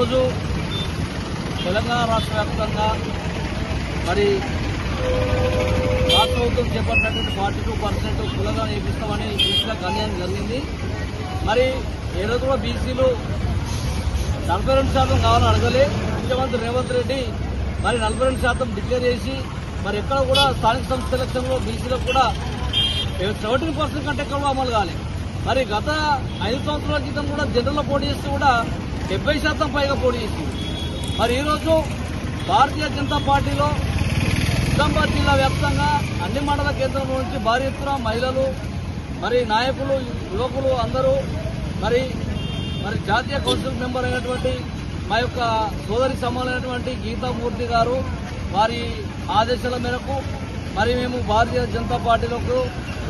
రోజు తెలంగాణ రాష్ట్ర వ్యాప్తంగా మరి రాష్ట్ర ప్రభుత్వం చేపట్టినటువంటి ఫార్టీ టూ పర్సెంట్ కులగా నేర్పిస్తామని బీసీలకు అన్యాయం జరిగింది. మరి ఏ రోజు కూడా బీసీలు నలభై రెండు శాతం కావాలని అడగలే. ముఖ్యమంత్రి రేవంత్ రెడ్డి మరి నలభై రెండు శాతం డిక్లేర్ చేసి మరి ఎక్కడ కూడా స్థానిక సంస్థ ఎలక్షన్లో బీసీలకు కూడా సెవెంటీన్ పర్సెంట్ కంటే ఎక్కువ అమలు కాలేదు మరి గత ఐదు సంవత్సరాల క్రితం కూడా జనరల్లో పోటీ చేస్తే కూడా డెబ్బై శాతం పైగా పోటీ చేసింది. మరి ఈరోజు భారతీయ జనతా పార్టీలో నిజామాబాద్ జిల్లా వ్యాప్తంగా అన్ని మండల కేంద్రం నుంచి భారీ ఎత్తున మహిళలు మరి నాయకులు యువకులు అందరూ మరి మరి జాతీయ కౌన్సిల్ మెంబర్ అయినటువంటి మా యొక్క సోదరి సమానమైనటువంటి గీతామూర్తి గారు వారి ఆదేశాల మేరకు మరి మేము భారతీయ జనతా పార్టీలోకి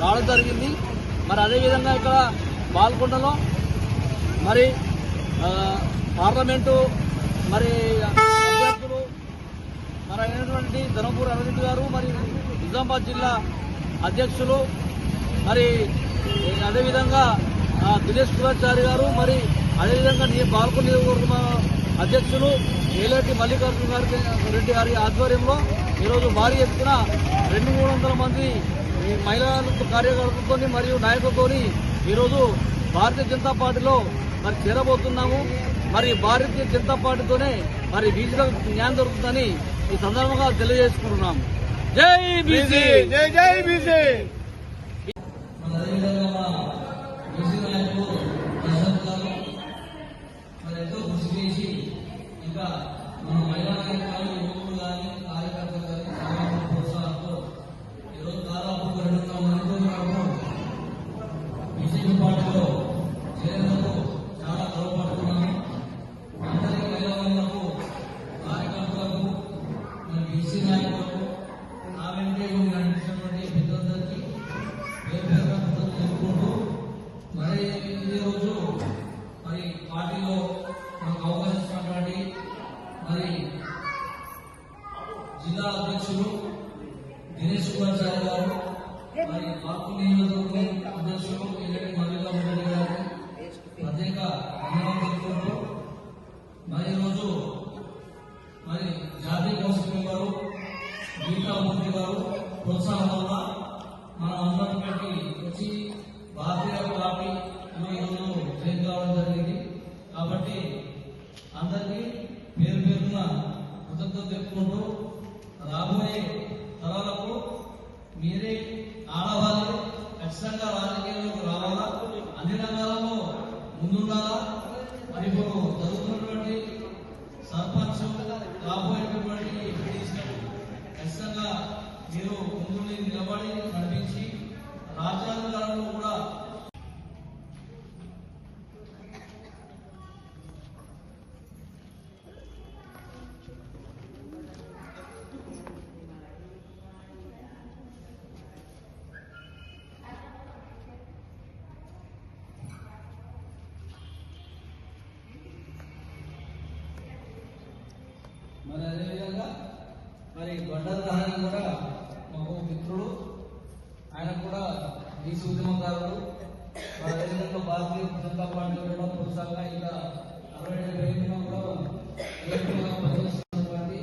రావడం జరిగింది. మరి అదేవిధంగా ఇక్కడ పాల్గొండలో మరి పార్లమెంటు మరి అభ్యర్థులు మరి అయినటువంటి ధనపూర్ అరవింద్ గారు మరి నిజామాబాద్ జిల్లా అధ్యక్షులు మరి అదేవిధంగా దినేష్ కులాచారి గారు మరి అదేవిధంగా నీ బాల్కొండ నియోజకవర్గ అధ్యక్షులు ఏలేటి మల్లికార్జున గారి రెడ్డి గారి ఆధ్వర్యంలో ఈరోజు భారీ ఎత్తున రెండు మూడు వందల మంది ఈ మహిళా కార్యకర్తలతో మరియు నాయకులతో ఈరోజు భారతీయ జనతా పార్టీలో మరి చేరబోతున్నాము. మరి భారతీయ జనతా పార్టీతోనే మరి బీసీలకు న్యాయం దొరుకుతుందని ఈ సందర్భంగా తెలియజేసుకుంటున్నాము జై బీసీ! జై జై బీసీ మరి అదేవిధంగా మా బీసీ నాయకులు ప్రశాంత్ గారు మరి ఎంతో కృషి చేసి ఇంకా మన మహిళా నాయకులు యువకులు కానీ కార్యకర్తలు కానీ చాలా మంది ప్రోత్సాహంతో ఈరోజు దాదాపు రెండున్నర మంది వరకు బీజేపీ పార్టీలో చేరేందుకు చాలా గర్వపడుతున్నాను అందరి మహిళలకు కార్యకర్తలకు మరి బీసీ నాయకులకు నా వెంటే ఉండి నడిపించినటువంటి పెద్దలందరికీ పేరు పేరుగా కృతజ్ఞతలు తెలుపుకుంటూ మరి రోజు మరి పార్టీలో మనకు అవకాశం ఇచ్చినటువంటి మరి జిల్లా అధ్యక్షులు దినేష్ కుమార్చారి గారు మరి పార్టీ నియోజకవర్గం అధ్యక్షులు ఎల్లటి మల్లికార్జున రెడ్డి గారు ప్రత్యేక ధన్యవాదాలు మరి ఈరోజు మరి జాతీయ కౌన్సిల్ మెంబరు గారు ప్రోత్సాహం వల్ల మనం అందరికీ వచ్చి భారతీయ పార్టీ ఈరోజు జైన్ కావడం జరిగింది కాబట్టి అందరికీ పేరు పేరున కృతజ్ఞత చెప్పుకుంటూ రాబోయే తరాలకు మీరే ఆడవాళ్ళు ఖచ్చితంగా రాజకీయాల్లోకి రావాలా అన్ని రంగాలలో ముందుండాలా మరి ఇప్పుడు జరుగుతున్నటువంటి సర్పంచ్ రాబోయేటటువంటి ఎంపీడీసీలు ఖచ్చితంగా మీరు ముందు నిలబడి నడిపించి రాజ్యాంగాలను కూడా మరి అదేవిధంగా మరి బండారు దహన్ కూడా మాకు మిత్రుడు. ఆయన కూడా ఈ ఉద్యమకారుడు. అదేవిధంగా భారతీయ జనతా పార్టీ కూడా పురుషంగా ఇంకా అరవై డెబ్బై కూడా పనిచేస్తున్నటువంటి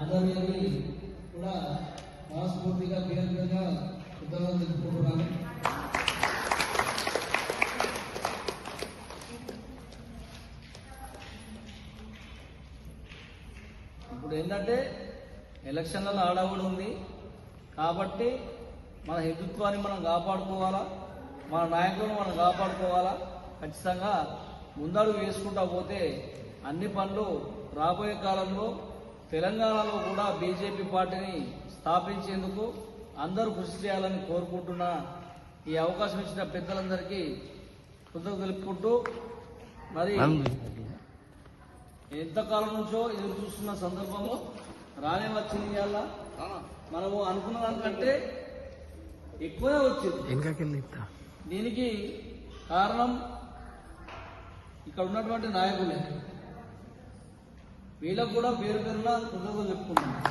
అందరికీ కూడా మనస్ఫూర్తిగా పేరు పేరుగా కృతజ్ఞతలు తెలుపుకుంటున్నాను ఇప్పుడు ఏంటంటే ఎలక్షన్లలో ఆడవుడు ఉంది. కాబట్టి మన హిందుత్వాన్ని మనం కాపాడుకోవాలా? మన నాయకులను మనం కాపాడుకోవాలా? ఖచ్చితంగా ముందడుగు వేసుకుంటా పోతే అన్ని పనులు రాబోయే కాలంలో తెలంగాణలో కూడా బీజేపీ పార్టీని స్థాపించేందుకు అందరూ కృషి చేయాలని కోరుకుంటున్నా. ఈ అవకాశం ఇచ్చిన పెద్దలందరికీ కృతజ్ఞతలు తెలుపుకుంటూ మరి ఎంతకాలం నుంచో ఎదురు చూస్తున్న సందర్భంలో రానే వచ్చింది ఇవాళ మనము అనుకున్న దానికంటే ఎక్కువనే వచ్చింది. దీనికి కారణం ఇక్కడ ఉన్నటువంటి నాయకులే. వీళ్ళకు కూడా పేరు పేరున కృతజ్ఞతలు చెప్పుకుంటున్నాం.